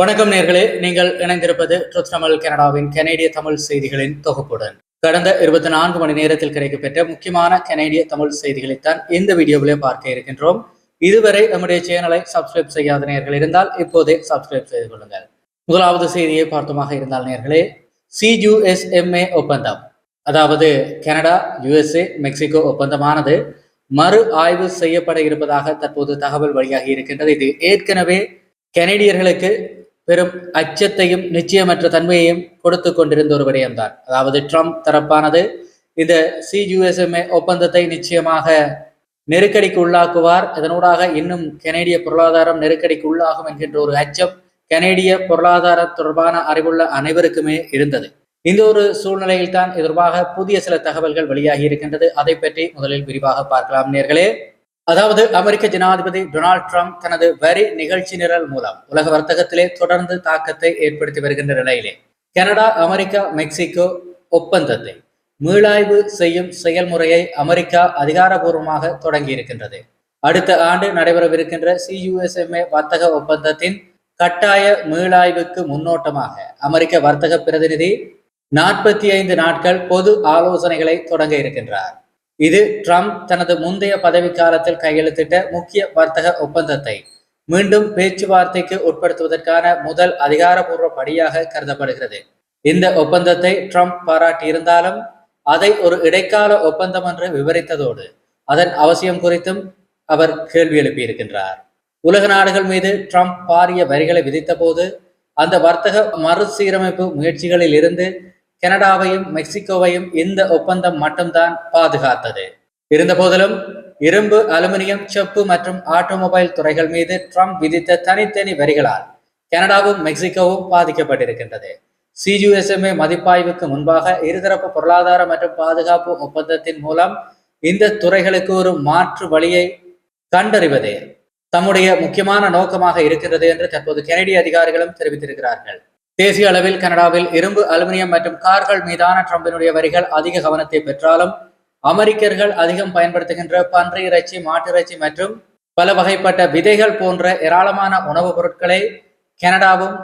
வணக்கம் நேர்களே. நீங்கள் இணைந்திருப்பது ட்ரூத் தமிழ் கனடாவின் கனேடிய தமிழ் செய்திகளின் தொகுப்புடன். கடந்த இருபத்தி நான்கு மணி நேரத்தில் கிடைக்கப்பெற்ற முக்கியமான கனேடிய தமிழ் செய்திகளைத்தான் இந்த வீடியோவிலே பார்க்க இருக்கின்றோம். இதுவரை நம்முடைய சேனலை சப்ஸ்கிரைப் செய்யாத நேர்கள் இருந்தால் இப்போதே சப்ஸ்கிரைப் செய்து கொள்ளுங்கள். முதலாவது செய்தியை பார்த்தமாக இருந்தால் நேர்களே சிஜுஎஸ்எம்ஏ ஒப்பந்தம். அதாவது கனடா யுஎஸ்ஏ மெக்சிகோ ஒப்பந்தமானது மறு ஆய்வு செய்யப்பட இருப்பதாக தற்போது தகவல் வெளியாகி இருக்கின்றது. இது ஏற்கனவே கனடியர்களுக்கு பெரும் அச்சத்தையும் நிச்சயமற்ற தன்மையையும் கொடுத்து கொண்டிருந்த ஒரு விடயம்தான். அதாவது ட்ரம்ப் தரப்பானது இந்த சிஜிஎஸ்எம்ஏ ஒப்பந்தத்தை நிச்சயமாக நெருக்கடிக்கு உள்ளாக்குவார். இதனூடாக இன்னும் கனேடிய பொருளாதாரம் நெருக்கடிக்கு உள்ளாகும் என்கின்ற ஒரு அச்சம் கனேடிய பொருளாதாரம் தொடர்பான அறிவுள்ள அனைவருக்குமே இருந்தது. இந்த ஒரு சூழ்நிலையில் தான் தொடர்பாக புதிய சில தகவல்கள் வெளியாகி இருக்கின்றது. அதை பற்றி முதலில் விரிவாக பார்க்கலாம் நேர்களே. அதாவது அமெரிக்க ஜனாதிபதி டொனால்ட் ட்ரம்ப் தனது வரி நிகழ்ச்சி நிரல் மூலம் உலக வர்த்தகத்திலே தொடர்ந்து தாக்கத்தை ஏற்படுத்தி வருகின்ற நிலையிலே கனடா அமெரிக்கா மெக்சிகோ ஒப்பந்தத்தை மீளாய்வு செய்யும் செயல்முறையை அமெரிக்கா அதிகாரபூர்வமாக தொடங்கி இருக்கின்றது. அடுத்த ஆண்டு நடைபெறவிருக்கின்ற சியுஎஸ்எம்ஏ வர்த்தக ஒப்பந்தத்தின் கட்டாய மீளாய்வுக்கு முன்னோட்டமாக அமெரிக்க வர்த்தக பிரதிநிதி நாற்பத்தி ஐந்து நாட்கள் பொது ஆலோசனைகளை தொடங்க இருக்கின்றார். இது ட்ரம்ப் தனது முந்தைய பதவிக்காலத்தில் கையெழுத்திட்ட முக்கிய வர்த்தக ஒப்பந்தத்தை மீண்டும் பேச்சுவார்த்தைக்கு உட்படுத்துவதற்கான முதல் அதிகாரபூர்வ படியாக கருதப்படுகிறது. இந்த ஒப்பந்தத்தை ட்ரம்ப் பாராட்டியிருந்தாலும் அதை ஒரு இடைக்கால ஒப்பந்தம் என்று விவரித்ததோடு அதன் அவசியம் குறித்தும் அவர் கேள்வி எழுப்பியிருக்கின்றார். உலக நாடுகள் மீது ட்ரம்ப் பாரிய வரிகளை விதித்த போது அந்த வர்த்தக மறுசீரமைப்பு முயற்சிகளில் இருந்து கனடாவையும் மெக்சிகோவையும் இந்த ஒப்பந்தம் மட்டும்தான் பாதுகாத்தது. இருந்தபோதிலும் இரும்பு அலுமினியம் செப்பு மற்றும் ஆட்டோமொபைல் துறைகள் மீது ட்ரம்ப் விதித்த தனித்தனி வரிகளால் கனடாவும் மெக்சிகோவும் பாதிக்கப்பட்டிருக்கின்றது. சிஜிஎஸ்எம்ஏ மதிப்பாய்வுக்கு முன்பாக இருதரப்பு பொருளாதார மற்றும் பாதுகாப்பு ஒப்பந்தத்தின் மூலம் இந்த துறைகளுக்கு ஒரு மாற்று வழியை கண்டறிவதே தம்முடைய முக்கியமான நோக்கமாக இருக்கிறது என்று தற்போது கனடிய அதிகாரிகளும் தெரிவித்திருக்கிறார்கள். தேசிய அளவில் கனடாவில் இரும்பு அலுமினியம் மற்றும் கார்கள் மீதான ட்ரம்பினுடைய வரிகள் அதிக கவனத்தை பெற்றாலும் அமெரிக்கர்கள் அதிகம் பயன்படுத்துகின்ற பன்றி இறைச்சி மாட்டு இறைச்சி மற்றும் பல வகைப்பட்ட விதைகள் போன்ற ஏராளமான உணவுப் பொருட்களை கனடாவும்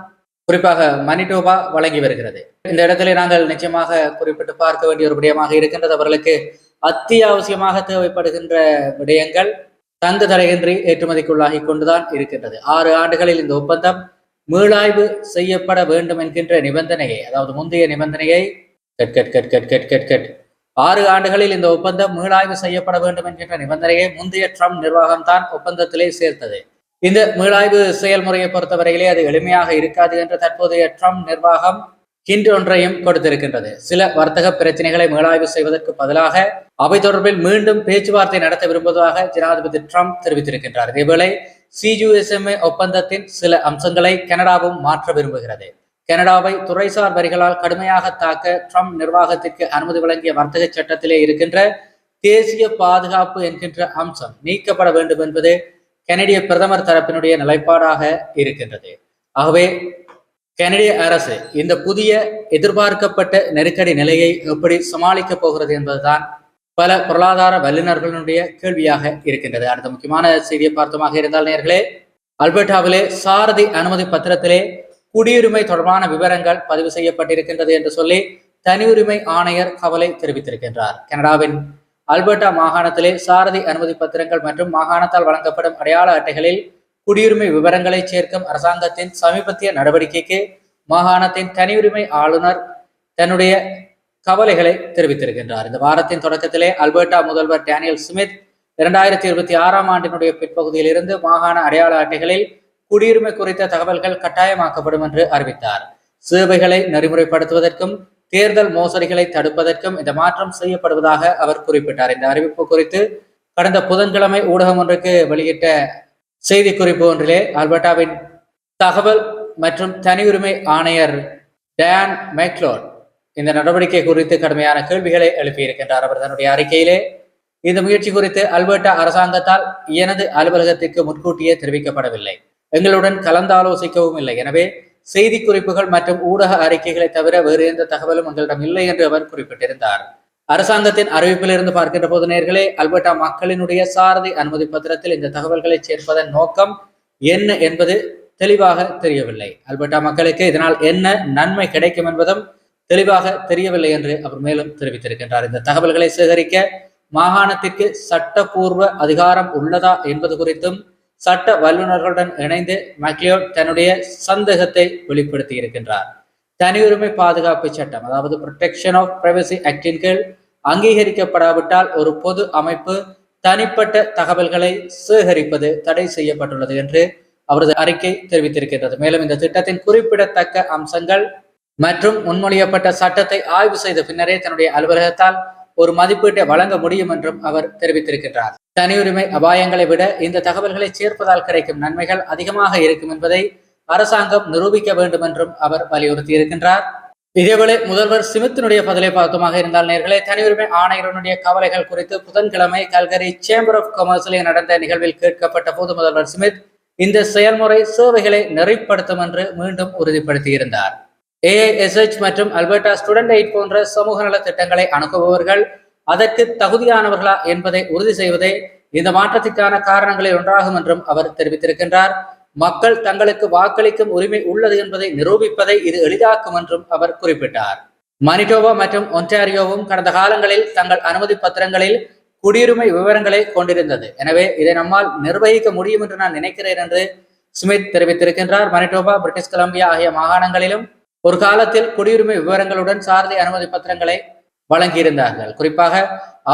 குறிப்பாக மணிடோபா வழங்கி வருகிறது. இந்த இடத்துல நாங்கள் நிச்சயமாக குறிப்பிட்டு பார்க்க வேண்டிய ஒரு விடயமாக இருக்கின்றது. அவர்களுக்கு அத்தியாவசியமாக தேவைப்படுகின்ற விடயங்கள் தங்கு தடையின்றி ஏற்றுமதிக்குள்ளாகி கொண்டுதான் இருக்கின்றது. ஆறு ஆண்டுகளில் இந்த ஒப்பந்தம் மீளாய்வு செய்யப்பட வேண்டும் என்கின்ற நிபந்தனையை அதாவது முந்தைய நிபந்தனையை cut cut cut cut cut cut cut ஆறு ஆண்டுகளில் இந்த ஒப்பந்தம் மீளாய்வு செய்யப்பட வேண்டும் என்கின்ற நிபந்தனையை முந்தைய ட்ரம்ப் நிர்வாகம் தான் ஒப்பந்தத்திலே சேர்த்தது. இந்த மீளாய்வு செயல்முறையை பொறுத்தவரையிலே அது எளிமையாக இருக்காது என்று தற்போதைய ட்ரம்ப் நிர்வாகம் ஹிண்ட் கொடுத்திருக்கின்றது. சில வர்த்தக பிரச்சனைகளை மேலாய்வு செய்வதற்கு பதிலாக அவை தொடர்பில் மீண்டும் பேச்சுவார்த்தை நடத்த விரும்புவதாக ஜனாதிபதி ட்ரம்ப் தெரிவித்திருக்கின்றார். இதேவேளை சிஜிஎஸ்எம்ஏ ஒப்பந்தத்தின் சில அம்சங்களை கனடாவும் மாற்ற விரும்புகிறது. கனடாவை துறைசார் வரிகளால் கடுமையாக தாக்க ட்ரம்ப் நிர்வாகத்திற்கு அனுமதி வழங்கிய வர்த்தக சட்டத்திலே இருக்கின்ற தேசிய பாதுகாப்பு என்கின்ற அம்சம் நீக்கப்பட வேண்டும் என்பது கனடிய பிரதமர் தரப்பினுடைய நிலைப்பாடாக இருக்கின்றது. ஆகவே கனடிய அரசு இந்த புதிய எதிர்பார்க்கப்பட்ட நெருக்கடி நிலையை எப்படி சமாளிக்கப் போகிறது என்பதுதான் பல பொருளாதார வல்லுநர்களுடைய கேள்வியாக இருக்கின்றது. அடுத்த முக்கியமான செய்தியை பார்த்தமாக இருந்தால் நேர்களே அல்பர்டாவிலே சாரதி அனுமதி பத்திரத்திலே குடியுரிமை தொடர்பான விவரங்கள் பதிவு செய்யப்பட்டிருக்கின்றது என்று சொல்லி தனி உரிமை ஆணையர் கவலை தெரிவித்திருக்கின்றார். கனடாவின் அல்பர்டா மாகாணத்திலே சாரதி அனுமதி பத்திரங்கள் மற்றும் மாகாணத்தால் வழங்கப்படும் அடையாள அட்டைகளில் குடியுரிமை விவரங்களை சேர்க்கும் அரசாங்கத்தின் சமீபத்திய நடவடிக்கைக்கு மாகாணத்தின் தனியுரிமை ஆளுநர் தன்னுடைய கவலைகளை தெரிவித்திருக்கின்றார். இந்த வாரத்தின் தொடக்கத்திலே அல்பர்டா முதல்வர் டேனியல் ஸ்மித் இரண்டாயிரத்தி இருபத்தி ஆறாம் ஆண்டினுடைய பிற்பகுதியில் இருந்து மாகாண அடையாள அட்டைகளில் குடியுரிமை குறித்த தகவல்கள் கட்டாயமாக்கப்படும் என்று அறிவித்தார். சேவைகளை நெறிமுறைப்படுத்துவதற்கும் தேர்தல் மோசடிகளை தடுப்பதற்கும் இந்த மாற்றம் செய்யப்படுவதாக அவர் குறிப்பிட்டார். இந்த அறிவிப்பு குறித்து கடந்த புதன்கிழமை ஊடகம் ஒன்றுக்கு வெளியிட்ட செய்தி குறிப்பு ஒன்றிலே அல்பர்டாவின் தகவல் மற்றும் தனியுரிமை ஆணையர் டேன் மேக்லோட் இந்த நடவடிக்கை குறித்து கடுமையான கேள்விகளை எழுப்பியிருக்கின்றார். அவர் தன்னுடைய அறிக்கையிலே இந்த முயற்சி குறித்து அல்பர்டா அரசாங்கத்தால் எனது அலுவலகத்திற்கு முன்கூட்டியே தெரிவிக்கப்படவில்லை. எங்களுடன் கலந்தாலோசிக்கவும் இல்லை. எனவே செய்தி குறிப்புகள் மற்றும் ஊடக அறிக்கைகளை தவிர வேறு எந்த தகவலும் எங்களிடம் இல்லை என்று அவர் குறிப்பிட்டிருந்தார். அரசாங்கத்தின் அறிவிப்பிலிருந்து பார்க்கின்ற போது நேர்களே அல்பர்டா மக்களினுடைய சாரதி அனுமதி பத்திரத்தில் இந்த தகவல்களை சேர்ப்பதன் நோக்கம் என்ன என்பது தெளிவாக தெரியவில்லை. அல்பர்டா மக்களுக்கு இதனால் என்ன நன்மை கிடைக்கும் என்பதும் தெளிவாக தெரியவில்லை என்று அவர் மேலும் தெரிவித்திருக்கின்றார். இந்த தகவல்களை சேகரிக்க மாகாணத்திற்கு சட்டப்பூர்வ அதிகாரம் உள்ளதா என்பது குறித்தும் சட்ட வல்லுநர்களுடன் இணைந்து மக்லியோட் தன்னுடைய சந்தேகத்தை வெளிப்படுத்தி இருக்கின்றார் தனியுரிமை பாதுகாப்பு சட்டம் அதாவது ப்ரொடெக்ஷன் ஆஃப் பிரைவசி ஆக்டின் கீழ் அங்கீகரிக்கப்படாவிட்டால் ஒரு பொது அமைப்பு தனிப்பட்ட தகவல்களை சேகரிப்பது தடை செய்யப்பட்டுள்ளது என்று அவரது அறிக்கை தெரிவித்திருக்கின்றது. மேலும் இந்த திட்டத்தின் குறிப்பிடத்தக்க அம்சங்கள் மற்றும் முன்மொழியப்பட்ட சட்டத்தை ஆய்வு செய்த பின்னரே தன்னுடைய அலுவலகத்தால் ஒரு மதிப்பீட்டை வழங்க முடியும் என்றும் அவர் தெரிவித்திருக்கின்றார். தனியுரிமை அபாயங்களை விட இந்த தகவல்களை சேர்ப்பதால் கிடைக்கும் நன்மைகள் அதிகமாக இருக்கும் என்பதை அரசாங்கம் நிரூபிக்க வேண்டும் என்றும் அவர் வலியுறுத்தி இதேபோல முதல்வர் சிமித்தினுடைய பதிலை பார்த்தமாக இருந்தால் நேர்களை தனியுரிமை ஆணையருடைய கவலைகள் குறித்து புதன்கிழமை கல்கரி சேம்பர் ஆஃப் கமர்ஸில் நடந்த நிகழ்வில் கேட்கப்பட்ட போது முதல்வர் சிமித் இந்த செயல்முறை சேவைகளை நெறிப்படுத்தும் என்று மீண்டும் உறுதிப்படுத்தியிருந்தார். ஏஐஎஸ்ஹெச் மற்றும் அல்பர்டா ஸ்டூடெண்ட் எய்ட் போன்ற சமூக நல திட்டங்களை அணுகுபவர்கள் அதற்கு தகுதியானவர்களா என்பதை உறுதி செய்வதே இந்த மாற்றத்திற்கான காரணங்களில் ஒன்றாகும் என்றும் அவர் தெரிவித்திருக்கின்றார். மக்கள் தங்களுக்கு வாக்களிக்கும் உரிமை உள்ளது என்பதை நிரூபிப்பதை இது எளிதாக்கும் என்றும் அவர் குறிப்பிட்டார். மனிடோவா மற்றும் ஒன்டாரியோவும் கடந்த காலங்களில் தங்கள் அனுமதி பத்திரங்களில் குடியுரிமை விவரங்களை கொண்டிருந்தது. எனவே இதை நம்மால் நிர்வகிக்க முடியும் என்று நான் நினைக்கிறேன் என்று ஸ்மித் தெரிவித்திருக்கின்றார். மனிடோபா பிரிட்டிஷ் கொலம்பியா ஆகிய மாகாணங்களிலும் ஒரு காலத்தில் குடியுரிமை விவரங்களுடன் சாரதி அனுமதி பத்திரங்களை வழங்கியிருந்தார்கள். குறிப்பாக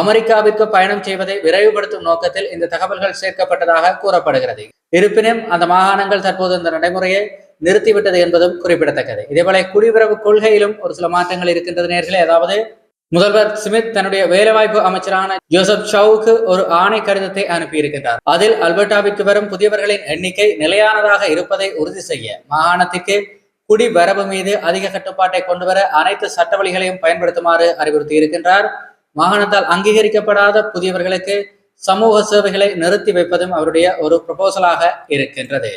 அமெரிக்காவிற்கு பயணம் செய்வதை விரைவுபடுத்தும் நோக்கத்தில் இந்த தகவல்கள் சேர்க்கப்பட்டதாக கூறப்படுகிறது. இருப்பினும் அந்த மாகாணங்கள் தற்போது இந்த நடைமுறையை நிறுத்திவிட்டது என்பதும் குறிப்பிடத்தக்கது. இதேபோல குடியுறவு கொள்கையிலும் ஒரு சில மாற்றங்கள் இருக்கின்றது நேர்களே. அதாவது முதல்வர் ஸ்மித் தன்னுடைய வேலைவாய்ப்பு அமைச்சரான ஜோசப் ஷவுக்கு ஒரு ஆணை கடிதத்தை அனுப்பியிருக்கின்றார். அதில் அல்பர்டாவிற்கு வரும் புதியவர்களின் எண்ணிக்கை நிலையானதாக இருப்பதை உறுதி செய்ய மாகாணத்திற்கு குடிவரவு மீது அதிக கட்டுப்பாட்டை கொண்டுவர அனைத்து சட்ட வழிகளையும் பயன்படுத்துமாறு அறிவுறுத்தி இருக்கின்றார் மாகாணத்தால் அங்கீகரிக்கப்படாத புதியவர்களுக்கு சமூக சேவைகளை நிறுத்தி வைப்பதும் அவருடைய ஒரு ப்ரொபோசலாக இருக்கின்றது.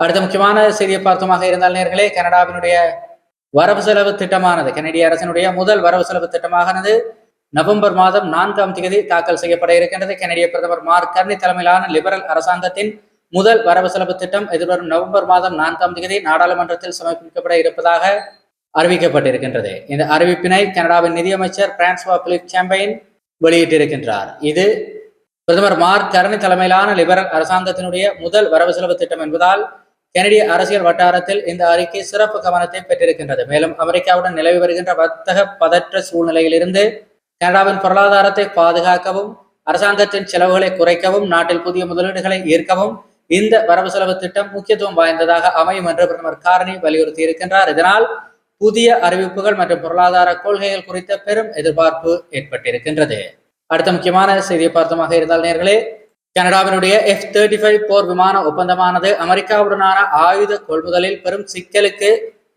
அடுத்த முக்கியமான செய்தியை பார்த்தமாக இருந்தால் நேர்களே கனடாவினுடைய வரவு செலவு திட்டமானது கனடிய அரசினுடைய முதல் வரவு செலவு திட்டமானது நவம்பர் மாதம் நான்காம் தேதி தாக்கல் செய்யப்பட இருக்கின்றது. கனடிய பிரதமர் மார்க் கர்னி தலைமையிலான லிபரல் அரசாங்கத்தின் முதல் வரவு செலவு திட்டம் எதிர்வரும் நவம்பர் மாதம் நான்காம் தேதி நாடாளுமன்றத்தில் சமர்ப்பிக்கப்பட இருப்பதாக அறிவிக்கப்பட்டிருக்கின்றது. இந்த அறிவிப்பினை கனடாவின் நிதியமைச்சர் பிரான்ஸ்வா பிலிப் சாம்பைன் வெளியிட்டிருக்கின்றார். இது பிரதமர் மார்க் கரணி தலைமையிலான லிபரல் அரசாங்கத்தினுடைய முதல் வரவு செலவு திட்டம் என்பதால் கனடிய அரசியல் வட்டாரத்தில் இந்த அறிக்கை சிறப்பு கவனத்தை பெற்றிருக்கின்றது. மேலும் அமெரிக்காவுடன் நிலவி வருகின்ற வர்த்தக பதற்ற சூழ்நிலையிலிருந்து கனடாவின் பொருளாதாரத்தை பாதுகாக்கவும் அரசாங்கத்தின் செலவுகளை குறைக்கவும் நாட்டில் புதிய முதலீடுகளை ஈர்க்கவும் இந்த வரவு செலவு திட்டம் முக்கியத்துவம் வாய்ந்ததாக அமையும் என்று பிரதமர் காரணி வலியுறுத்தி இருக்கின்றார் இதனால் புதிய அறிவிப்புகள் மற்றும் பொருளாதார கொள்கைகள் குறித்த பெரும் எதிர்பார்ப்பு ஏற்பட்டிருக்கின்றது. அடுத்த முக்கியமான செய்தியை பார்த்தமாக இருந்தால் நேர்களே கனடாவினுடைய எஃப் தேர்ட்டி ஃபைவ் போர் விமான ஒப்பந்தமானது அமெரிக்காவுடனான ஆயுத கொள்முதலில் பெரும் சிக்கலுக்கு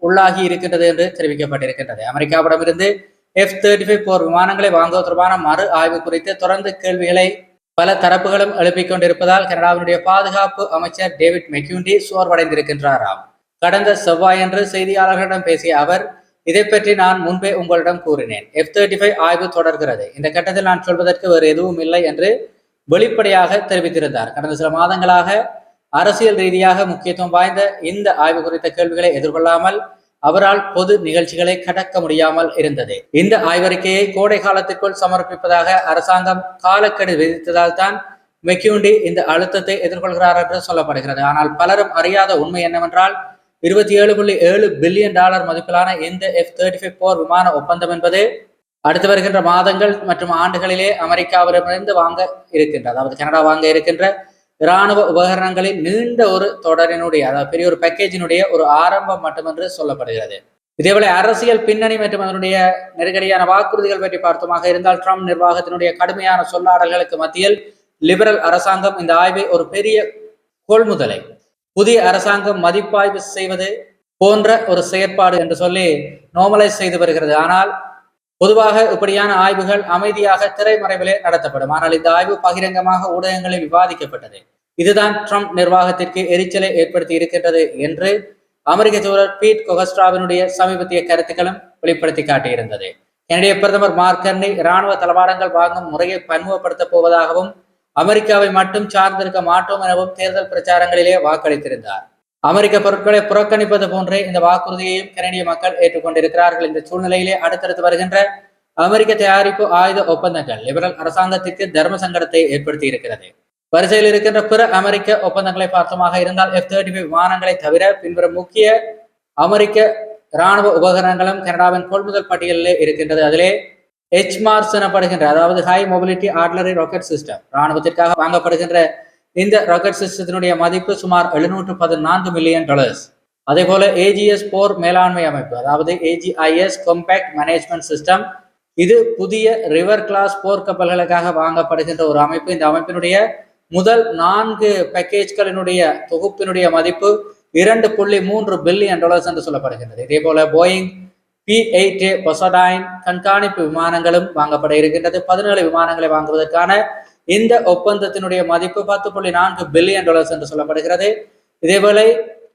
உள்ளாகி இருக்கின்றது என்று தெரிவிக்கப்பட்டிருக்கின்றது. அமெரிக்காவிடமிருந்து எஃப் தேர்ட்டி ஃபைவ் போர் விமானங்களை வாங்குவதற்கான மறு ஆய்வு குறித்து தொடர்ந்து கேள்விகளை பல தரப்புகளும் எழுப்பிக் கொண்டிருப்பதால் கனடாவினுடைய பாதுகாப்பு அமைச்சர் டேவிட் மெக்யூண்டி சோர்வடைந்திருக்கின்றாராம். கடந்த செவ்வாயன்று செய்தியாளர்களிடம் பேசிய அவர் இதை பற்றி நான் முன்பே உங்களிடம் கூறினேன். எஃப் தேர்ட்டி ஃபைவ் ஆய்வு தொடர்கிறது. இந்த கட்டத்தில் நான் சொல்வதற்கு வேறு எதுவும் இல்லை என்று வெளிப்படையாக தெரிவித்திருந்தார். கடந்த சில மாதங்களாக அரசியல் ரீதியாக முக்கியத்துவம் வாய்ந்த இந்த ஆய்வு குறித்த கேள்விகளை எதிர்கொள்ளாமல் அவரால் பொது நிகழ்ச்சிகளை கடக்க முடியாமல் இருந்தது. இந்த ஆய்வறிக்கையை கோடை காலத்திற்குள் சமர்ப்பிப்பதாக அரசாங்கம் காலக்கெடு விதித்ததால் தான் மெக்யூண்டி இந்த அழுத்தத்தை எதிர்கொள்கிறார் என்று சொல்லப்படுகிறது. ஆனால் பலரும் அறியாத உண்மை என்னவென்றால் இருபத்தி ஏழு புள்ளி ஏழு பில்லியன் டாலர் மதிப்பிலான இந்த எஃப் தேர்ட்டி ஃபைவ் போர் விமான ஒப்பந்தம் என்பது அடுத்து வருகின்ற மாதங்கள் மற்றும் ஆண்டுகளிலே அமெரிக்காவிடமிருந்து வாங்க இருக்கின்ற அதாவது கனடா வாங்க இருக்கின்ற இராணுவ உபகரணங்களின் நீண்ட ஒரு தொடரினுடைய அதாவது பெரிய ஒரு பேக்கேஜினுடைய ஒரு ஆரம்பம் மட்டுமென்று சொல்லப்படுகிறது. இதேபோல அரசியல் பின்னணி மற்றும் அதனுடைய நெருக்கடியான வாக்குறுதிகள் பற்றி பார்த்தோமாக இருந்தால் ட்ரம்ப் நிர்வாகத்தினுடைய கடுமையான சொல்லாடல்களுக்கு மத்தியில் லிபரல் அரசாங்கம் இந்த ஆய்வை ஒரு பெரிய கொள்முதலை புதிய அரசாங்கம் மதிப்பாய்வு செய்வது போன்ற ஒரு செயற்பாடு என்று சொல்லி நோமலைஸ் செய்து வருகிறது. ஆனால் பொதுவாக இப்படியான ஆய்வுகள் அமைதியாக திரைமறைவிலே நடத்தப்படும். ஆனால் இந்த ஆய்வு பகிரங்கமாக ஊடகங்களில் விவாதிக்கப்பட்டது. இதுதான் ட்ரம்ப் நிர்வாகத்திற்கு எரிச்சலை ஏற்படுத்தி இருக்கின்றது என்று அமெரிக்க தூதர் பீட் கொகஸ்ட்ராவினுடைய சமீபத்திய கருத்துக்களும் வெளிப்படுத்தி காட்டியிருந்தது. கனடிய பிரதமர் மார்க்கர்னி இராணுவ தளவாடங்கள் வாங்கும் முறையை பன்முகப்படுத்தப் போவதாகவும் அமெரிக்காவை மட்டும் சார்ந்திருக்க மாட்டோம் எனவும் தேர்தல் பிரச்சாரங்களிலே வாக்களித்திருந்தார். அமெரிக்க பொருட்களை புறக்கணிப்பது போன்றே இந்த வாக்குறுதியையும் கனடிய மக்கள் ஏற்றுக்கொண்டிருக்கிறார்கள் இந்த சூழ்நிலையிலே அடுத்தடுத்து வருகின்ற அமெரிக்க தயாரிப்பு ஆயுத ஒப்பந்தங்கள் லிபரல் அரசாங்கத்திற்கு தர்ம சங்கடத்தை ஏற்படுத்தி இருக்கிறது. வரிசையில் இருக்கின்ற பிற அமெரிக்க ஒப்பந்தங்களை பார்த்தமாக இருந்தால் எஃப் தேர்ட்டி ஃபைவ் விமானங்களை தவிர பின்வரும் முக்கிய அமெரிக்க இராணுவ உபகரணங்களும் கனடாவின் கொள்முதல் பட்டியலில் இருக்கின்றது. அதிலே எச் மார்ஸ் எனப்படுகின்ற அதாவது high mobility artillery rocket system இராணுவத்திற்காக வாங்கப்படுகின்ற இந்த ராக்கெட் சிஸ்டத்தினுடைய மதிப்பு சுமார் எழுநூற்று பதினான்கு மில்லியன் டாலர்ஸ் அதே போல ஏஜிஎஸ் போர் மேலாண்மை அமைப்பு அதாவது ஏஜிஐஎஸ் காம்பேக்ட் மேனேஜ்மெண்ட் சிஸ்டம் இது புதிய ரிவர் கிளாஸ் போர் கப்பல்களுக்காக வாங்கப்படுகின்ற ஒரு அமைப்பு. இந்த அமைப்பினுடைய முதல் நான்கு பேக்கேஜ்களினுடைய தொகுப்பினுடைய மதிப்பு இரண்டு புள்ளி மூன்று பில்லியன் டாலர்ஸ் என்று சொல்லப்படுகின்றது. இதே போல போயிங் பி எயிட் பொசடைன் கண்காணிப்பு விமானங்களும் வாங்கப்பட இருக்கின்றது. பதினேழு விமானங்களை வாங்குவதற்கான இந்த ஒப்பந்தத்தினுடைய மதிப்பு பத்து புள்ளி நான்கு பில்லியன் டாலர்ஸ் என்று சொல்லப்படுகிறது. இதேபோல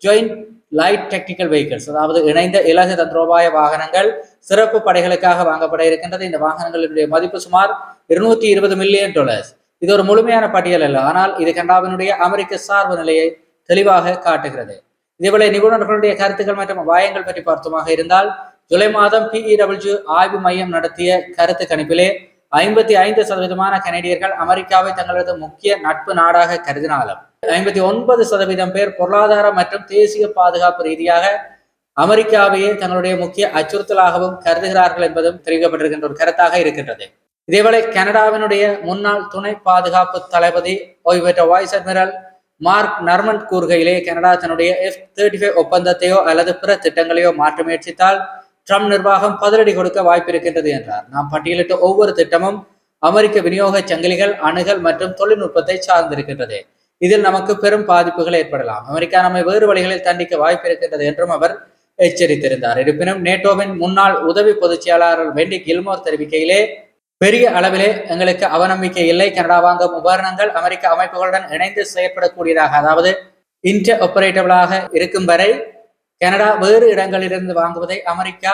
ஜாயிண்ட் லைட் டெக்னிக்கல் வெஹிக்கிள்ஸ் அதாவது இணைந்த இலகு தந்திரோபாய வாகனங்கள் சிறப்பு படைகளுக்காக வாங்கப்பட இருக்கின்றது. இந்த வாகனங்களுடைய மதிப்பு சுமார் இருநூத்தி இருபது மில்லியன் டாலர்ஸ் இது ஒரு முழுமையான பட்டியல் அல்ல. ஆனால் இது கனடாவினுடைய அமெரிக்க சார்பு நிலையை தெளிவாக காட்டுகிறது. இதேபோல நிபுணர்களுடைய கருத்துக்கள் மற்றும் அபாயங்கள் பற்றி பார்த்தோமாக இருந்தால் ஜூலை மாதம் பிஇடபிள்யூ ஆய்வு மையம் நடத்திய கருத்து கணிப்பிலே ஐம்பத்தி ஐந்து சதவீதமான கனடியர்கள் அமெரிக்காவை தங்களது முக்கிய நட்பு நாடாக கருதினாலும் ஐம்பத்தி ஒன்பது சதவீதம் பேர் பொருளாதார மற்றும் தேசிய பாதுகாப்பு ரீதியாக அமெரிக்காவையே தங்களுடைய முக்கிய அச்சுறுத்தலாகவும் கருதுகிறார்கள் என்பதும் தெரிவிக்கப்பட்டிருக்கின்ற ஒரு கருத்தாக இருக்கின்றது. இதேவேளை கனடாவினுடைய முன்னாள் துணை பாதுகாப்பு தளபதி ஓய்வு பெற்ற வாய்ஸ் அட்மிரல் மார்க் நர்மன் கூறுகையிலே கனடா தன்னுடைய எஃப் தேர்ட்டி ஃபைவ் ஒப்பந்தத்தையோ அல்லது பிற திட்டங்களையோ மாற்ற முயற்சித்தால் ட்ரம்ப் நிர்வாகம் பதிலடி கொடுக்க வாய்ப்பு இருக்கின்றது என்றார். நாம் பட்டியலிட்ட ஒவ்வொரு திட்டமும் அமெரிக்க விநியோக சங்கிலிகள் அணுகல் மற்றும் தொழில்நுட்பத்தை சார்ந்திருக்கின்றது. இதில் நமக்கு பெரும் பாதிப்புகள் ஏற்படலாம். அமெரிக்கா நம்மை வேறு வழிகளில் தண்டிக்க வாய்ப்பு இருக்கின்றது என்றும் அவர் எச்சரித்திருந்தார். இருப்பினும் நேட்டோவின் முன்னாள் உதவி பொதுச் செயலாளர் வெண்டி கில்மோர் தெரிவிக்கையிலே பெரிய அளவிலே எங்களுக்கு அவநம்பிக்கை இல்லை. கனடா வாங்கும் உபகரணங்கள் அமெரிக்க அமைப்புகளுடன் இணைந்து செயற்படக்கூடியதாக அதாவது இன்டர் ஆபரேட்டபிளாக இருக்கும் வரை கனடா வேறு இடங்களிலிருந்து வாங்குவதை அமெரிக்கா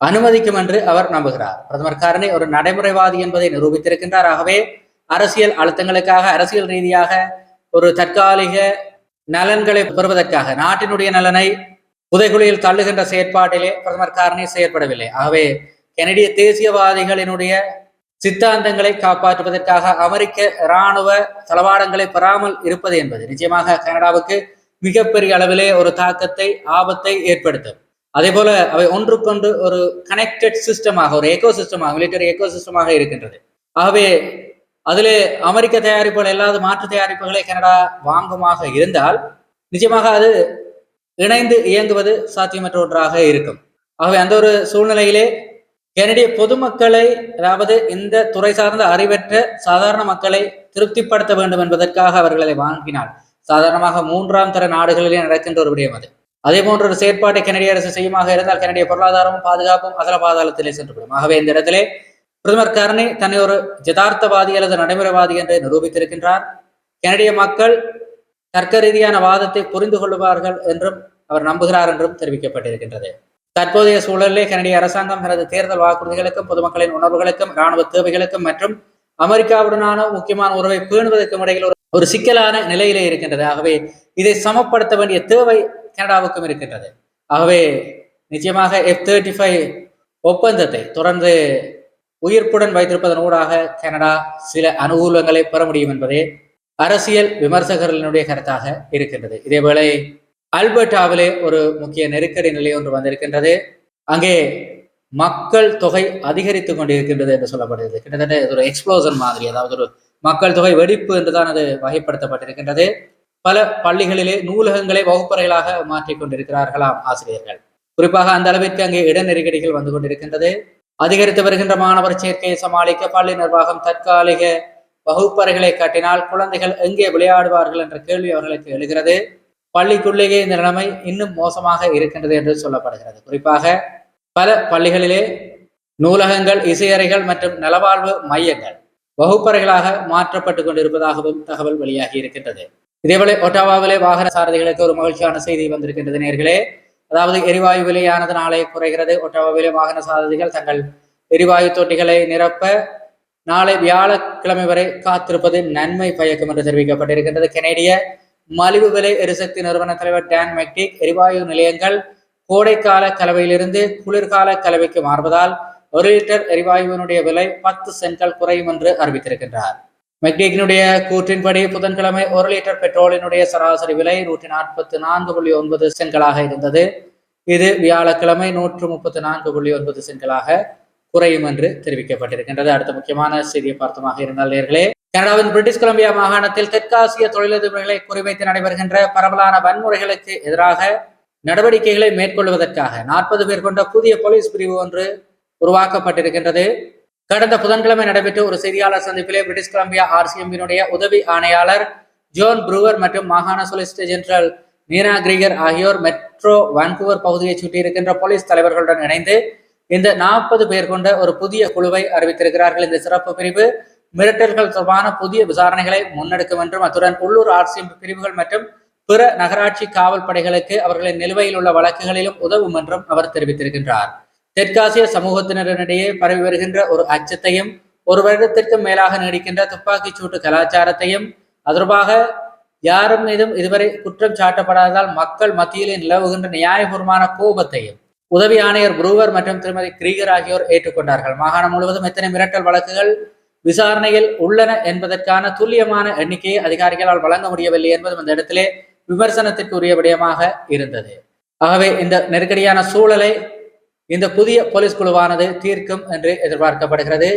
அனுமதிக்கும் என்று அவர் நம்புகிறார். பிரதமர் காரணி ஒரு நடைமுறைவாதி என்பதை நிரூபித்திருக்கின்றார். ஆகவே அரசியல் அழுத்தங்களுக்காக அரசியல் ரீதியாக ஒரு தற்காலிக நலன்களை பெறுவதற்காக நாட்டினுடைய நலனை புதைகுழியில் தள்ளுகின்ற செயற்பாட்டிலே பிரதமர் காரணி செயற்படவில்லை. ஆகவே கெனடிய தேசியவாதிகளினுடைய சித்தாந்தங்களை காப்பாற்றுவதற்காக அமெரிக்க இராணுவ தளவாடங்களை பெறாமல் இருப்பது என்பது நிச்சயமாக கனடாவுக்கு மிகப்பெரிய அளவிலே ஒரு தாக்கத்தை ஆபத்தை ஏற்படுத்தும். அதே போல அவை ஒன்றுக்கொண்டு ஒரு கனெக்டட் சிஸ்டமாக ஒரு எக்கோ சிஸ்டமாக மிலிட்டரி எக்கோ சிஸ்டமாக இருக்கின்றது. ஆகவே அதிலே அமெரிக்க தயாரிப்புகள் இல்லாத மாற்று தயாரிப்புகளை கனடா வாங்குமாக இருந்தால் நிச்சயமாக அது இணைந்து இயங்குவது சாத்தியமற்ற ஒன்றாக இருக்கும். ஆகவே அந்த ஒரு சூழ்நிலையிலே என்னுடைய பொதுமக்களை அதாவது இந்த துறை சார்ந்த அறிவற்ற சாதாரண மக்களை திருப்திப்படுத்த வேண்டும் என்பதற்காக அவர்களை வாங்கினார். சாதாரணமாக மூன்றாம் தர நாடுகளிலே நடக்கின்ற ஒரு விடயம் அது. அதே போன்ற ஒரு செயற்பாட்டை கனடிய அரசு செய்யுமாக இருந்தால் கனடிய பொருளாதாரமும் பாதுகாப்பும் அதல பாதாளத்திலே சென்றுவிடும். ஆகவே இந்த இடத்திலே பிரதமர் கர்னே தன்னை ஒரு ஜதார்த்தவாதி அல்லது நடைமுறைவாதி என்று நிரூபித்திருக்கின்றார். கனடிய மக்கள் தர்க்க ரீதியான வாதத்தை புரிந்து கொள்வார்கள் என்றும் அவர் நம்புகிறார் என்றும் தெரிவிக்கப்பட்டிருக்கின்றது. தற்போதைய சூழலிலே கனடிய அரசாங்கம் தனது தேர்தல் வாக்குறுதிகளுக்கும் பொதுமக்களின் உணர்வுகளுக்கும் இராணுவ தேவைகளுக்கும் மற்றும் அமெரிக்காவுடனான முக்கியமான உறவை பேணுவதற்கும் இடையில் ஒரு ஒரு சிக்கலான நிலையிலே இருக்கின்றது. ஆகவே இதை சமப்படுத்த வேண்டிய தேவை கனடாவுக்கும் இருக்கின்றது. ஆகவே நிச்சயமாக எஃப் தேர்ட்டி ஃபைவ் ஒப்பந்தத்தை தொடர்ந்து உயிர்ப்புடன் வைத்திருப்பதன் ஊடாக கனடா சில அனுகூலங்களை பெற முடியும் என்பதே அரசியல் விமர்சகர்களினுடைய கருத்தாக இருக்கின்றது. இதேவேளை அல்பர்டாவிலே ஒரு முக்கிய நெருக்கடி நிலை ஒன்று வந்திருக்கின்றது. அங்கே மக்கள் தொகை அதிகரித்து கொண்டிருக்கின்றது என்று சொல்லப்படுகிறது. கிட்டத்தட்ட இது ஒரு எக்ஸ்ப்ளோசன் மாதிரி அதாவது ஒரு மக்கள் தொகை வெடிப்பு என்றுதான் அது வகைப்படுத்தப்பட்டிருக்கின்றது. பல பள்ளிகளிலே நூலகங்களை வகுப்பறைகளாக மாற்றிக் கொண்டிருக்கிறார்களாம் ஆசிரியர்கள். குறிப்பாக அந்த அளவிற்கு அங்கே இட நெருக்கடிகள் வந்து கொண்டிருக்கின்றது. அதிகரித்து வருகின்ற மாணவர் சேர்க்கையை சமாளிக்க பள்ளி நிர்வாகம் தற்காலிக வகுப்பறைகளை கட்டினால் குழந்தைகள் எங்கே விளையாடுவார்கள் என்ற கேள்வி அவர்களுக்கு எழுகிறது. பள்ளிக்குள்ளேயே இந்த நிலைமை இன்னும் மோசமாக இருக்கின்றது என்று சொல்லப்படுகிறது. குறிப்பாக பல பள்ளிகளிலே நூலகங்கள் இசையறைகள் மற்றும் நலவாழ்வு மையங்கள் வகுப்பறைகளாக மாற்றப்பட்டு கொண்டிருப்பதாகவும் தகவல் வெளியாகி இருக்கின்றது. இதேபோல ஒட்டாவாவிலே வாகன சாரதிகளுக்கு ஒரு மகிழ்ச்சியான செய்தி வந்திருக்கின்றது நேர்களே. அதாவது எரிவாயு விலையானது நாளை குறைகிறது. ஒட்டாவாவிலே வாகன சாரதிகள் தங்கள் எரிவாயு தொட்டிகளை நிரப்ப நாளை வியாழக்கிழமை வரை காத்திருப்பது நன்மை பயக்கும் என்று தெரிவிக்கப்பட்டிருக்கின்றது. கெனேடிய மலிவு விலை எரிசக்தி நிறுவன தலைவர் டான் மெக்டிக் எரிவாயு நிலையங்கள் கோடைக்கால கலவையிலிருந்து குளிர்கால கலவைக்கு மாறுவதால் ஒரு லிட்டர் எரிவாயுவினுடைய விலை பத்து சென்ட்கள் குறையும் என்று அறிவித்திருக்கின்றார். மெக்டிக்கினுடைய கூற்றின்படி புதன்கிழமை ஒரு லிட்டர் பெட்ரோலினுடைய சராசரி விலை நூற்றி நாற்பத்தி நான்கு புள்ளி ஒன்பது சென்ட்களாக இருந்தது. இது வியாழக்கிழமை நூற்று முப்பத்தி நான்கு புள்ளி ஒன்பது சென்ட்களாக குறையும் என்று தெரிவிக்கப்பட்டிருக்கின்றது. அடுத்த முக்கியமான செய்தியை பார்த்தமாக இருந்தால் நேர்களே. கனடாவின் பிரிட்டிஷ் கொலம்பியா மாகாணத்தில் தெற்காசிய தொழிலதிபர்களை குறிவைத்து நடைபெறுகின்ற பரவலான வன்முறைகளுக்கு எதிராக நடவடிக்கைகளை மேற்கொள்வதற்காக நாற்பது பேர் கொண்ட புதிய போலீஸ் பிரிவு ஒன்று உருவாக்கப்பட்டிருக்கின்றது. கடந்த புதன்கிழமை நடைபெற்ற ஒரு செய்தியாளர் சந்திப்பிலே பிரிட்டிஷ் கொலம்பியா ஆர்சிஎம்பினுடைய உதவி ஆணையாளர் ஜோன் ப்ரூவர் மற்றும் மாகாண சொலிசிட்டர் ஜெனரல் மீனா கிரிகர் ஆகியோர் மெட்ரோ வான்கூவர் பகுதியை சுற்றியிருக்கின்ற போலீஸ் தலைவர்களுடன் இணைந்து இந்த நாற்பது பேர் கொண்ட ஒரு புதிய குழுவை அறிவித்திருக்கிறார்கள். இந்த சிறப்பு பிரிவு மிரட்டல்கள் தொடர்பான புதிய விசாரணைகளை முன்னெடுக்கும் என்றும் அத்துடன் உள்ளூர் ஆர்சிஎம் பிரிவுகள் மற்றும் பிற நகராட்சி காவல் படைகளுக்கு அவர்களின் நிலுவையில் உள்ள வழக்குகளிலும் உதவும் என்றும் அவர் தெரிவித்திருக்கின்றார். தெற்காசிய சமூகத்தினரிடையே பரவி வருகின்ற ஒரு அச்சத்தையும் ஒரு வருடத்திற்கு மேலாக நீடிக்கின்ற துப்பாக்கிச் சூட்டு கலாச்சாரத்தையும் அதற்காக யாரும் மீதும் இதுவரை குற்றம் சாட்டப்படாததால் மக்கள் மத்தியிலே நிலவுகின்ற நியாயபூர்வமான கோபத்தையும் உதவி ஆணையர் புரூவர் மற்றும் திருமதி கிரீகர் ஆகியோர் ஏற்றுக்கொண்டார்கள். மாகாணம் முழுவதும் எத்தனை மிரட்டல் வழக்குகள் விசாரணையில் உள்ளன என்பதற்கான துல்லியமான எண்ணிக்கையை அதிகாரிகளால் வழங்க முடியவில்லை என்பதும் அந்த இடத்திலே விமர்சனத்திற்கு உரிய விடயமாக இருந்தது. ஆகவே இந்த நெருக்கடியான சூழலை இந்த புதிய போலீஸ் குழுவானது தீர்க்கும் என்று எதிர்பார்க்கப்படுகிறது.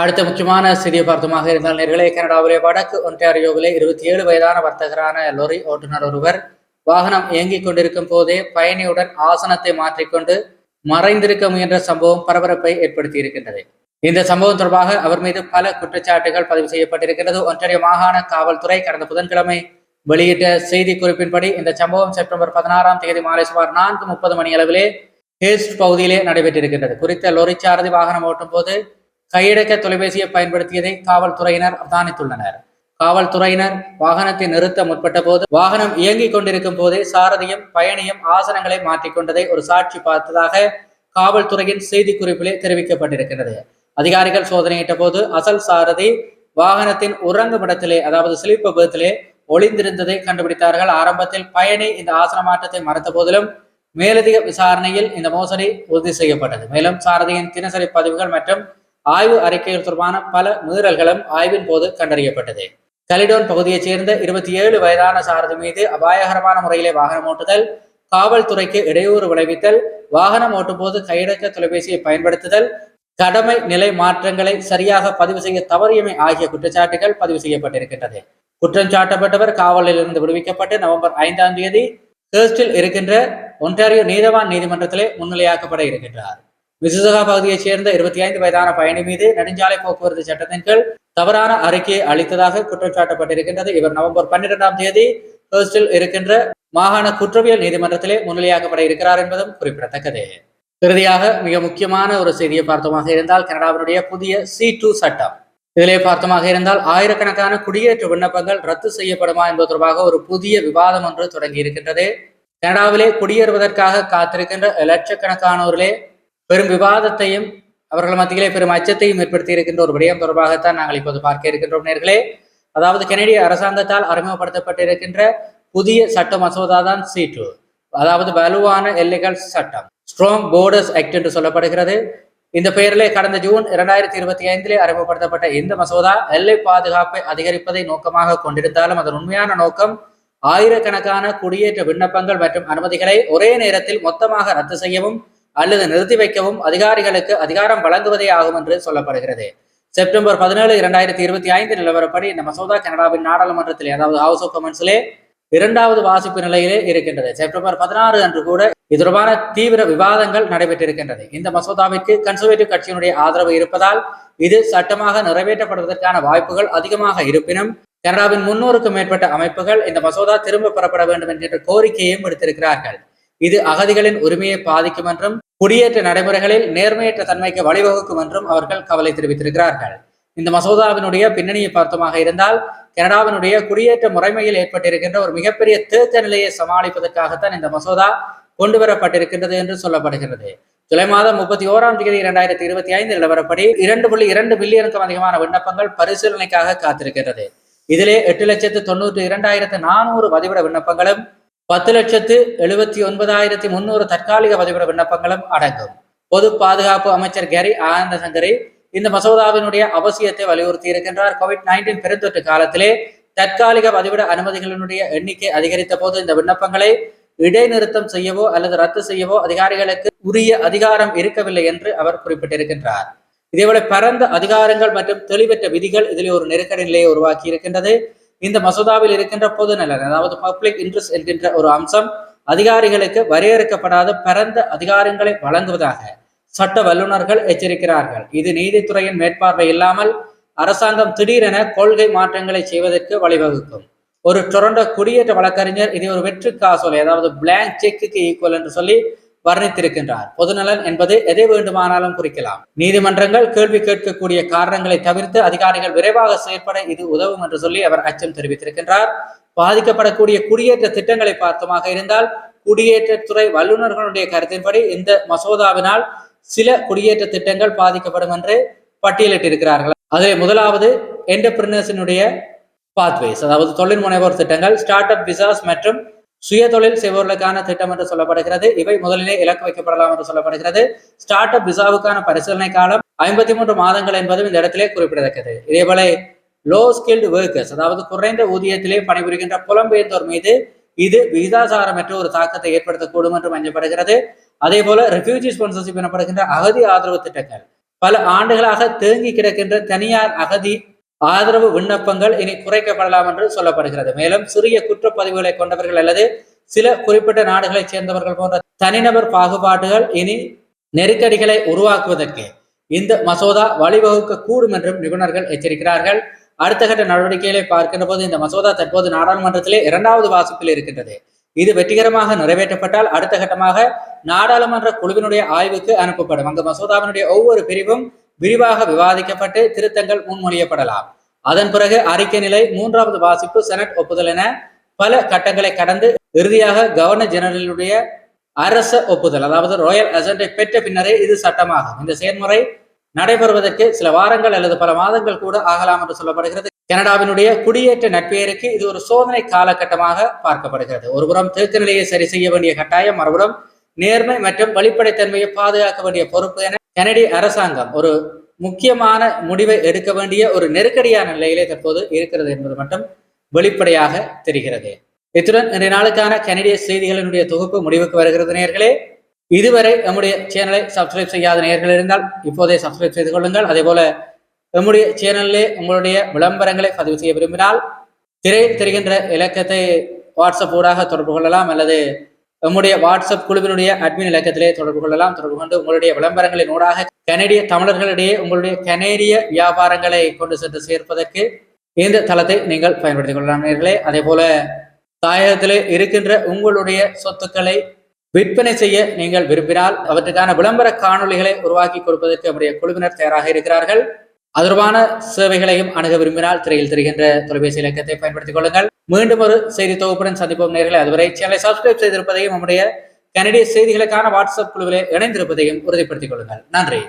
அடுத்த முக்கியமான செய்தியை பார்த்தமாக இருந்தால் நேர்களே கனடாவிலே வடக்கு ஒன்டாரியோவிலே இருபத்தி ஏழு வயதான வர்த்தகரான லொரி ஓட்டுநர் ஒருவர் வாகனம் இயங்கிக் கொண்டிருக்கும் போதே பயணியுடன் ஆசனத்தை மாற்றிக்கொண்டு மறைந்திருக்க முயன்ற சம்பவம் பரபரப்பை ஏற்படுத்தி இருக்கின்றது இந்த சம்பவம் தொடர்பாக அவர் மீது பல குற்றச்சாட்டுகள் பதிவு செய்யப்பட்டிருக்கிறது. ஒன்றிய மாகாண காவல்துறை கடந்த புதன்கிழமை வெளியிட்ட செய்தி குறிப்பின்படி இந்த சம்பவம் செப்டம்பர் பதினாறாம் தேதி மாலை சுமார் நான்கு முப்பது மணி அளவிலே ஹேஸ்ட் பகுதியிலே நடைபெற்றிருக்கின்றது. குறித்த லொரி சாரதி வாகனம் ஓட்டும் போது கையடக்க தொலைபேசியை பயன்படுத்தியதை காவல்துறையினர் அவதானித்துள்ளனர் காவல்துறையினர் வாகனத்தை நிறுத்த முற்பட்ட போது வாகனம் இயங்கிக் கொண்டிருக்கும் போதே சாரதியும் பயணியும் ஆசனங்களை மாற்றிக்கொண்டதை ஒரு சாட்சி பார்த்ததாக காவல்துறையின் செய்திக்குறிப்பிலே தெரிவிக்கப்பட்டிருக்கிறது. அதிகாரிகள் சோதனையிட்ட போது அசல் சாரதி வாகனத்தின் உறங்குமிடத்திலே அதாவது ஸ்லீப் பகுதியிலே ஒளிந்திருந்ததை கண்டுபிடித்தார்கள். ஆரம்பத்தில் பயணி இந்த ஆசன மாற்றத்தை மறுத்த போதிலும் மேலதிக விசாரணையில் இந்த மோசடி உறுதி செய்யப்பட்டது. மேலும் சாரதியின் தினசரி பதிவுகள் மற்றும் ஆய்வு அறிக்கைகள் தொடர்பான பல மீறல்களும் ஆய்வின் போது கண்டறியப்பட்டது. கலிடோன் பகுதியைச் சேர்ந்த இருபத்தி ஏழு வயதான சாரதி மீது அபாயகரமான முறையிலே வாகனம் ஓட்டுதல் காவல்துறைக்கு இடையூறு விளைவித்தல் வாகனம் ஓட்டும் போது கையடக்க தொலைபேசியை பயன்படுத்துதல் கடமை நிலை மாற்றங்களை சரியாக பதிவு செய்ய தவறியமை ஆகிய குற்றச்சாட்டுகள் பதிவு செய்யப்பட்டிருக்கின்றது. குற்றம் சாட்டப்பட்டவர் காவலில் இருந்து விடுவிக்கப்பட்டு நவம்பர் ஐந்தாம் தேதி ஹேர்ஸ்டில் இருக்கின்ற ஒன்டாரியோ நீதவான் நீதிமன்றத்திலே முன்னிலையாக்கப்பட இருக்கின்றார். விசுசகா பகுதியைச் சேர்ந்த இருபத்தி ஐந்து வயதான பயணி மீது நெடுஞ்சாலை போக்குவரத்து சட்டத்தின் கீழ் தவறான அறிக்கையை அளித்ததாக குற்றம் சாட்டப்பட்டிருக்கின்றது. இவர் நவம்பர் பன்னிரெண்டாம் தேதி ஹேர்ஸ்டில் இருக்கின்ற மாகாண குற்றவியல் நீதிமன்றத்திலே முன்னிலையாக்கப்பட இருக்கிறார் என்பதும் குறிப்பிடத்தக்கது. இறுதியாக மிக முக்கியமான ஒரு செய்தியை பார்த்தோமாக இருந்தால் கனடாவினுடைய புதிய சி டூ சட்டம். இதிலே பார்த்தமாக இருந்தால் ஆயிரக்கணக்கான குடியேற்ற விண்ணப்பங்கள் ரத்து செய்யப்படுமா என்பது தொடர்பாக ஒரு புதிய விவாதம் ஒன்று தொடங்கி இருக்கின்றது. கனடாவிலே குடியேறுவதற்காக காத்திருக்கின்ற லட்சக்கணக்கானோர்களே பெரும் விவாதத்தையும் அவர்கள் மத்தியிலே பெரும் அச்சத்தையும் ஏற்படுத்தி இருக்கின்ற ஒரு விடயம் தொடர்பாகத்தான் நாங்கள் இப்போது பார்க்க இருக்கின்றோம் நேர்களே. அதாவது கனடிய அரசாங்கத்தால் அறிமுகப்படுத்தப்பட்டிருக்கின்ற புதிய சட்ட மசோதா தான் சி டூ அதாவது வலுவான எல்லைகள் சட்டம். ஸ்ட்ராங் போர்டர்ஸ் ஆக்ட் என்று சொல்லப்படுகிறது. இந்த பெயரிலே கடந்த ஜூன் இரண்டாயிரத்தி இருபத்தி ஐந்திலே அறிமுகப்படுத்தப்பட்ட இந்த மசோதா எல்லை பாதுகாப்பை அதிகரிப்பதை நோக்கமாக கொண்டிருந்தாலும் அதன் உண்மையான நோக்கம் ஆயிரக்கணக்கான குடியேற்ற விண்ணப்பங்கள் மற்றும் அனுமதிகளை ஒரே நேரத்தில் மொத்தமாக ரத்து செய்யவும் அல்லது நிறுத்தி வைக்கவும் அதிகாரிகளுக்கு அதிகாரம் வழங்குவதே ஆகும் என்று சொல்லப்படுகிறது. செப்டம்பர் பதினேழு இரண்டாயிரத்தி இருபத்தி ஐந்து நிலவரப்படி இந்த மசோதா கனடாவின் நாடாளுமன்றத்தில் அதாவது ஹவுஸ் ஆஃப் கமன்ஸிலே இரண்டாவது வாசிப்பு நிலையிலே இருக்கின்றது. செப்டம்பர் பதினாறு அன்று கூட இது தொடர்பான தீவிர விவாதங்கள் நடைபெற்றிருக்கின்றது. இந்த மசோதாவிற்கு கன்சர்வேட்டிவ் கட்சியினுடைய ஆதரவு இருப்பதால் இது சட்டமாக நிறைவேற்றப்படுவதற்கான வாய்ப்புகள் அதிகமாக இருப்பினும் கனடாவின் முன்னூறுக்கும் மேற்பட்ட அமைப்புகள் இந்த மசோதா திரும்ப பெறப்பட வேண்டும் என்கின்ற கோரிக்கையையும் விடுத்திருக்கிறார்கள். இது அகதிகளின் உரிமையை பாதிக்கும் என்றும் குடியேற்ற நடைமுறைகளில் நேர்மையற்ற தன்மைக்கு வழிவகுக்கும் என்றும் அவர்கள் கவலை தெரிவித்திருக்கிறார்கள். இந்த மசோதாவினுடைய பின்னணியை பார்த்தமாக இருந்தால் கனடாவினுடைய குடியேற்ற முறைமையில் ஏற்பட்டிருக்கின்ற ஒரு மிகப்பெரிய தேக்க நிலையை சமாளிப்பதற்காகத்தான் இந்த மசோதா கொண்டு வரப்பட்டிருக்கின்றது என்று சொல்லப்படுகிறது. ஜூலை மாதம் முப்பத்தி ஓராம் தேதி இரண்டாயிரத்தி இருபத்தி ஐந்து நிலவரப்படி இரண்டு புள்ளி இரண்டு பில்லியனுக்கும் அதிகமான விண்ணப்பங்கள் பரிசீலனைக்காக காத்திருக்கிறது இதிலே எட்டு லட்சத்து தொண்ணூற்றி இரண்டாயிரத்து நானூறு பதிவிட விண்ணப்பங்களும் பத்து லட்சத்து எழுபத்தி ஒன்பதாயிரத்தி முன்னூறு தற்காலிக பதிவிட விண்ணப்பங்களும் அடங்கும். பொது பாதுகாப்பு அமைச்சர் கேரி ஆனந்த சங்கரி இந்த மசோதாவினுடைய அவசியத்தை வலியுறுத்தி இருக்கின்றார். கோவிட் நைன்டீன் பெருந்தொற்று காலத்திலே தற்காலிக பதிவிட அனுமதிகளினுடைய எண்ணிக்கை அதிகரித்த போது இந்த விண்ணப்பங்களை இடைநிறுத்தம் செய்யவோ அல்லது ரத்து செய்யவோ அதிகாரிகளுக்கு உரிய அதிகாரம் இருக்கவில்லை என்று அவர் குறிப்பிட்டிருக்கின்றார். இதேபோல பரந்த அதிகாரங்கள் மற்றும் தெளிவற்ற விதிகள் இதில் ஒரு நெருக்கடி நிலையை உருவாக்கி இருக்கின்றது இந்த மசோதாவில் இருக்கின்ற பொது நலன் அதாவது பப்ளிக் இன்ட்ரெஸ்ட் என்கின்ற ஒரு அம்சம் அதிகாரிகளுக்கு வரையறுக்கப்படாத பரந்த அதிகாரங்களை வழங்குவதாக சட்ட வல்லுநர்கள் எச்சரிக்கிறார்கள். இது நீதித்துறையின் மேற்பார்வை இல்லாமல் அரசாங்கம் திடீரென கொள்கை மாற்றங்களை செய்வதற்கு வழிவகுக்கும். ஒரு டொரண்டோ குடியேற்ற வழக்கறிஞர் இதை ஒரு வெற்று காசோலை அதாவது பிளாங்க் செக்குக்கு ஈக்குவல் என்று சொல்லி வர்ணித்திருக்கின்றார். பொதுநலன் என்பது எதை வேண்டுமானாலும் குறிக்கலாம். நீதிமன்றங்கள் கேள்வி கேட்கக்கூடிய காரணங்களை தவிர்த்து அதிகாரிகள் விரைவாக செயற்பட இது உதவும் என்று சொல்லி அவர் அச்சம் தெரிவித்திருக்கின்றார். பாதிக்கப்படக்கூடிய குடியேற்ற திட்டங்களை பார்த்தமாக இருந்தால் குடியேற்றத்துறை வல்லுநர்களுடைய கருத்தின்படி இந்த மசோதாவினால் சில குடியேற்ற திட்டங்கள் பாதிக்கப்படும் என்று பட்டியலிட்டிருக்கிறார்கள். அதில் முதலாவது என்டர்பிரினர்ஸினுடைய பாத்வேஸ் அதாவது தொழில் முனைவோர் திட்டங்கள் ஸ்டார்ட் அப் விசாஸ் மற்றும் சுய தொழில் செய்பவர்களுக்கான திட்டம் என்று சொல்லப்படுகிறது. இவை முதலிலே இலக்கு வைக்கப்படலாம் என்று சொல்லப்படுகிறது. ஸ்டார்ட் அப் விசாவுக்கான பரிசீலனை காலம் ஐம்பத்தி மூன்று மாதங்கள் என்பதும் இந்த இடத்திலே குறிப்பிடத்தக்கது. இதேபோல லோ ஸ்கில்டு ஒர்க்கர்ஸ் அதாவது குறைந்த ஊதியத்திலே பணிபுரிகின்ற புலம்பெயர்ந்தோர் மீது இது விகிதாசாரமற்ற ஒரு தாக்கத்தை ஏற்படுத்தக்கூடும் என்று அஞ்சப்படுகிறது அதே போல ரெஃப்யூஜி ஸ்பான்சர்ஷிப் எனப்படுகின்ற அகதி ஆதரவு திட்டங்கள். பல ஆண்டுகளாக தேங்கி கிடக்கின்ற தனியார் அகதி ஆதரவு விண்ணப்பங்கள் இனி குறைக்கப்படலாம் என்று சொல்லப்படுகிறது. மேலும் சிறிய குற்றப்பதிவுகளை கொண்டவர்கள் அல்லது சில குறிப்பிட்ட நாடுகளைச் சேர்ந்தவர்கள் போன்ற தனிநபர் பாகுபாடுகள் இனி நெருக்கடிகளை உருவாக்குவதற்கு இந்த மசோதா வழிவகுக்க கூடும் என்றும் நிபுணர்கள் எச்சரிக்கிறார்கள். அடுத்த கட்ட நடவடிக்கைகளை பார்க்கின்ற போது இந்த மசோதா தற்போது நாடாளுமன்றத்திலே இரண்டாவது வாசிப்பில் இருக்கின்றது. இது வெற்றிகரமாக நிறைவேற்றப்பட்டால் அடுத்த கட்டமாக நாடாளுமன்ற குழுவினுடைய ஆய்வுக்கு அனுப்பப்படும். அங்கு மசோதாவினுடைய ஒவ்வொரு பிரிவும் விரிவாக விவாதிக்கப்பட்டு திருத்தங்கள் முன்மொழியப்படலாம். அதன் பிறகு அறிக்கை நிலை மூன்றாவது வாசிப்பு செனட் ஒப்புதல் என பல கட்டங்களை கடந்து இறுதியாக கவர்னர் ஜெனரலுடைய அரச ஒப்புதல் அதாவது ராயல் அசண்டை பெற்ற பின்னரே இது சட்டமாகும். இந்த செயல்முறை நடைபெறுவதற்கு சில வாரங்கள் அல்லது பல மாதங்கள் கூட ஆகலாம் என்று சொல்லப்படுகிறது. கனடாவினுடைய குடியேற்ற நட்பெயருக்கு இது ஒரு சோதனை காலகட்டமாக பார்க்கப்படுகிறது. ஒருபுறம் தேக்க நிலையை சரி செய்ய வேண்டிய கட்டாயம் மறுபுறம் நேர்மை மற்றும் வெளிப்படைத்தன்மையை பாதுகாக்க வேண்டிய பொறுப்பு என கனடிய அரசாங்கம் ஒரு முக்கியமான முடிவை எடுக்க வேண்டிய ஒரு நெருக்கடியான நிலையிலே தற்போது இருக்கிறது என்பது மட்டும் வெளிப்படையாக தெரிகிறது. இத்துடன் இன்றைய நாளுக்கான கனடிய செய்திகளினுடைய தொகுப்பு முடிவுக்கு வருகிறது நேர்களே. இதுவரை நம்முடைய சேனலை சப்ஸ்கிரைப் செய்யாத நேர்கள் இருந்தால் இப்போதே சப்ஸ்கிரைப் செய்து கொள்ளுங்கள். அதே போல நம்முடைய சேனலிலே உங்களுடைய விளம்பரங்களை பதிவு செய்ய விரும்பினால் திரையில் தெரிகின்ற இலக்கத்தை வாட்ஸ்அப் ஊடாக தொடர்பு கொள்ளலாம் அல்லது நம்முடைய வாட்ஸ்அப் குழுவினுடைய அட்மின் இலக்கத்திலே தொடர்பு கொள்ளலாம். தொடர்பு கொண்டு உங்களுடைய விளம்பரங்களின் ஊடாக கனடிய தமிழர்களிடையே உங்களுடைய கனேடிய வியாபாரங்களை கொண்டு சென்று சேர்ப்பதற்கு இந்த தளத்தை நீங்கள் பயன்படுத்திக் கொள்ளலாம் நேர்களே அதே போல தாயகத்திலே இருக்கின்ற உங்களுடைய சொத்துக்களை விற்பனை செய்ய நீங்கள் விரும்பினால் அவற்றுக்கான விளம்பர காணொளிகளை உருவாக்கி கொடுப்பதற்கு நம்முடைய குழுவினர் தயாராக இருக்கிறார்கள். தொடர்பான சேவைகளையும் அணுக விரும்பினால் திரையில் தெரிகின்ற தொலைபேசி இலக்கத்தை பயன்படுத்திக் கொள்ளுங்கள். மீண்டும் ஒரு செய்தி தொகுப்புடன் சந்திப்போம் நேர்களை. அதுவரை சேனலை சப்ஸ்கிரைப் செய்திருப்பதையும் நம்முடைய கனடிய செய்திகளுக்கான வாட்ஸ்அப் குழுவிலே இணைந்திருப்பதையும் உறுதிப்படுத்திக் கொள்ளுங்கள். நன்றி.